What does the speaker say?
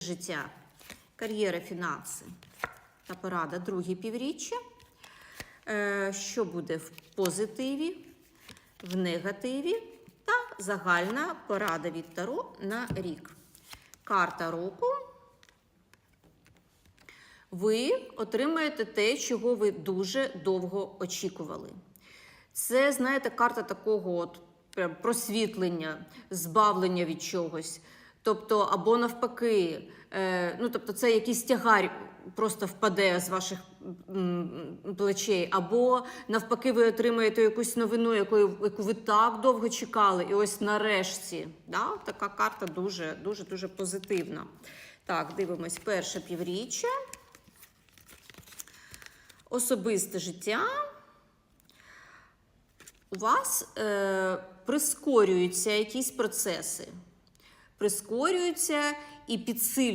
життя, кар'єра, фінанси та порада друге півріччя. Е, Що буде в позитиві, в негативі та загальна порада від Таро на рік. Карта року. Ви отримаєте те, чого ви дуже довго очікували. Це, знаєте, карта такого от прям просвітлення, збавлення від чогось. Тобто, або навпаки, е, ну тобто, це якийсь тягар просто впаде з ваших плечей, або навпаки, ви отримаєте якусь новину, якою, яку ви так довго чекали, і ось нарешті. Да? Така карта дуже, дуже, дуже позитивна. Так, дивимось перше півріччя. Особисте життя у вас е, прискорюються якісь процеси, прискорюються і підсилюються.